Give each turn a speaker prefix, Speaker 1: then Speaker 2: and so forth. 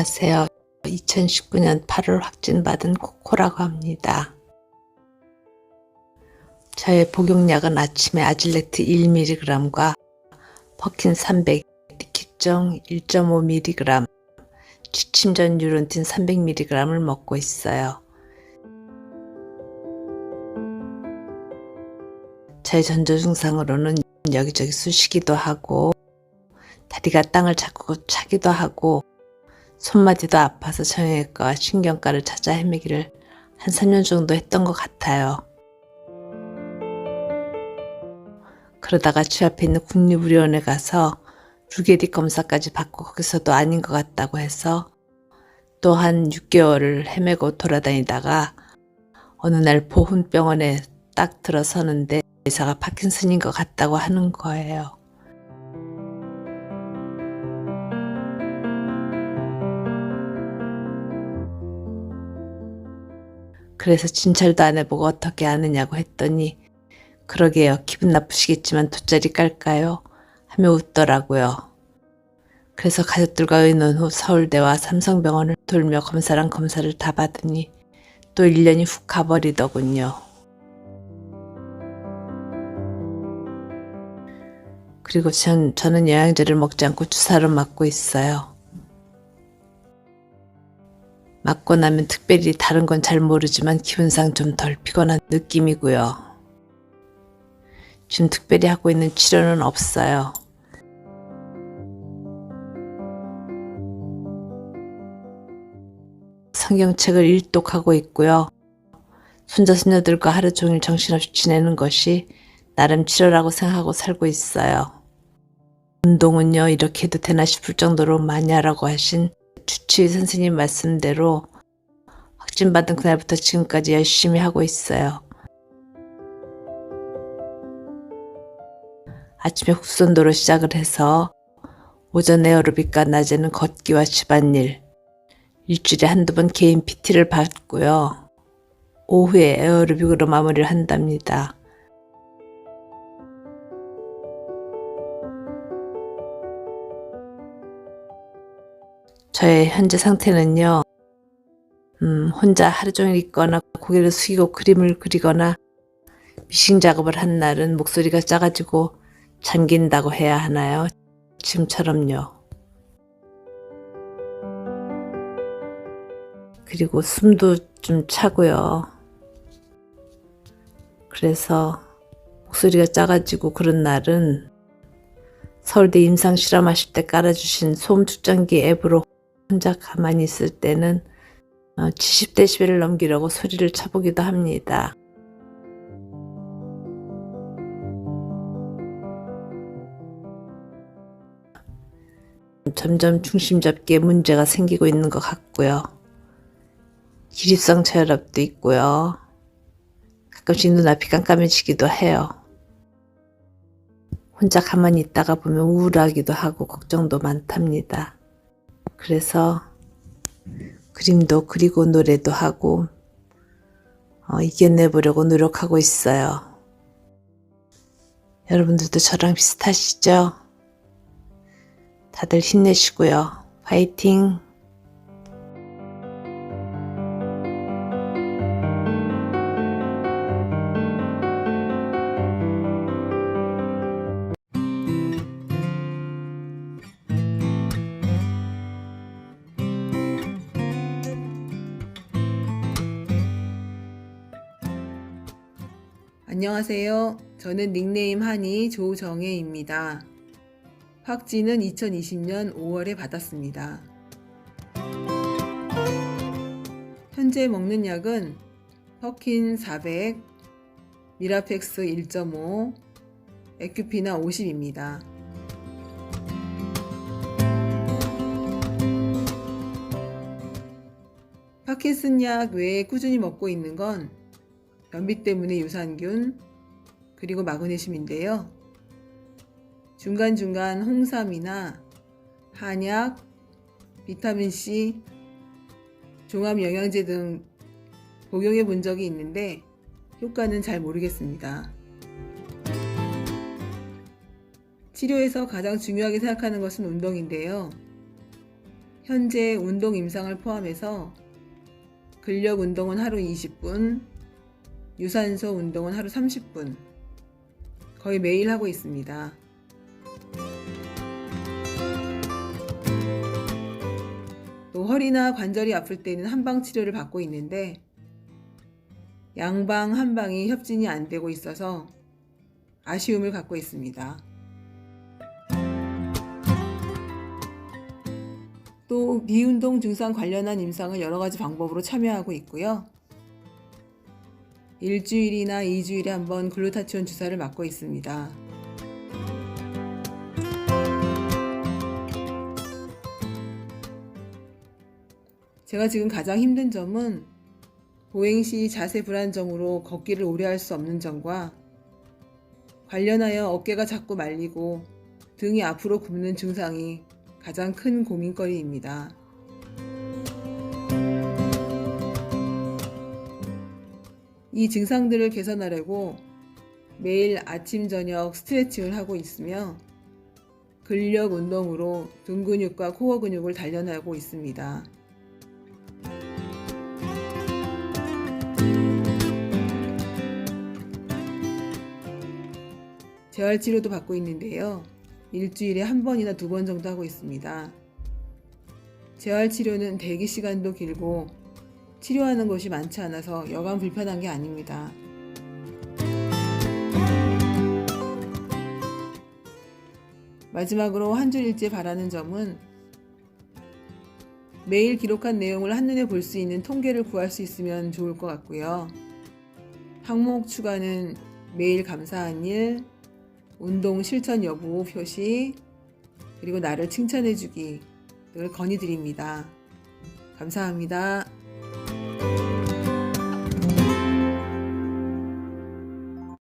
Speaker 1: 안녕하세요. 2019년 8월 확진받은 코코라고 합니다. 저의 복용약은 아침에 아질렉트 1mg과 퍼킨 300, 기정 1.5mg, 취침 전 유론틴 300mg을 먹고 있어요. 저의 전조 증상으로는 여기저기 쑤시기도 하고 다리가 땅을 자꾸 차기도 하고 손마디도 아파서 정형외과 신경과를 찾아 헤매기를 한 3년 정도 했던 것 같아요. 그러다가 주 앞에 있는 국립의료원에 가서 루게릭 검사까지 받고 거기서도 아닌 것 같다고 해서 또 한 6개월을 헤매고 돌아다니다가 어느 날 보훈병원에 딱 들어서는데 의사가 파킨슨인 것 같다고 하는 거예요. 그래서 진찰도 안 해보고 어떻게 아느냐고 했더니 그러게요. 기분 나쁘시겠지만 돗자리 깔까요? 하며 웃더라고요. 그래서 가족들과 의논 후 서울대와 삼성병원을 돌며 검사랑 검사를 다 받으니 또 1년이 훅 가버리더군요. 그리고 전, 저는 영양제를 먹지 않고 주사를 맞고 있어요. 맞고 나면 특별히 다른 건 잘 모르지만 기분상 좀 덜 피곤한 느낌이고요. 지금 특별히 하고 있는 치료는 없어요. 성경책을 일독하고 있고요. 손자 손녀들과 하루 종일 정신없이 지내는 것이 나름 치료라고 생각하고 살고 있어요. 운동은요 이렇게 해도 되나 싶을 정도로 많이 하라고 하신 주치의 선생님 말씀대로 확진받은 그날부터 지금까지 열심히 하고 있어요. 아침에 국선도로 시작을 해서 오전 에어로빅과 낮에는 걷기와 집안일, 일주일에 한두 번 개인 PT를 받고요. 오후에 에어로빅으로 마무리를 한답니다. 저의 현재 상태는요, 음, 혼자 하루 종일 있거나 고개를 숙이고 그림을 그리거나 미싱 작업을 한 날은 목소리가 작아지고 잠긴다고 해야 하나요? 지금처럼요. 그리고 숨도 좀 차고요. 그래서 목소리가 작아지고 그런 날은 서울대 임상 실험하실 때 깔아주신 소음 측정기 앱으로 혼자 가만히 있을 때는 70데시벨을 넘기려고 소리를 쳐보기도 합니다. 점점 중심 잡기에 문제가 생기고 있는 것 같고요. 기립성 저혈압도 있고요. 가끔씩 눈앞이 깜깜해지기도 해요. 혼자 가만히 있다가 보면 우울하기도 하고 걱정도 많답니다. 그래서 그림도 그리고 노래도 하고 어, 이겨내보려고 노력하고 있어요. 여러분들도 저랑 비슷하시죠? 다들 힘내시고요. 파이팅!
Speaker 2: 안녕하세요. 저는 닉네임 한이 조정혜입니다. 확진은 2020년 5월에 받았습니다. 현재 먹는 약은 퍼킨 400, 미라펙스 1.5, 에큐피나 50입니다. 파킨슨 약 외에 꾸준히 먹고 있는 건 변비 때문에 유산균, 그리고 마그네슘인데요. 중간중간 홍삼이나 한약, 비타민C, 종합영양제 등 복용해 본 적이 있는데 효과는 잘 모르겠습니다. 치료에서 가장 중요하게 생각하는 것은 운동인데요. 현재 운동 임상을 포함해서 근력 운동은 하루 20분, 유산소 운동은 하루 30분, 거의 매일 하고 있습니다. 또 허리나 관절이 아플 때는 한방 치료를 받고 있는데 양방 한방이 협진이 안 되고 있어서 아쉬움을 갖고 있습니다. 또 비운동 증상 관련한 임상을 여러 가지 방법으로 참여하고 있고요. 일주일이나 이주일에 한번 글루타치온 주사를 맞고 있습니다. 제가 지금 가장 힘든 점은 보행 시 자세 불안정으로 걷기를 오래 할 수 없는 점과 관련하여 어깨가 자꾸 말리고 등이 앞으로 굽는 증상이 가장 큰 고민거리입니다. 이 증상들을 개선하려고 매일 아침, 저녁 스트레칭을 하고 있으며 근력 운동으로 등 근육과 코어 근육을 단련하고 있습니다. 재활 치료도 받고 있는데요. 일주일에 한 번이나 두 번 정도 하고 있습니다. 재활 치료는 대기 시간도 길고 치료하는 곳이 많지 않아서 여간 불편한 게 아닙니다. 마지막으로 한 줄 일제 바라는 점은 매일 기록한 내용을 한눈에 볼 수 있는 통계를 구할 수 있으면 좋을 것 같고요. 항목 추가는 매일 감사한 일, 운동 실천 여부 표시, 그리고 나를 칭찬해주기 늘 건의드립니다. 감사합니다.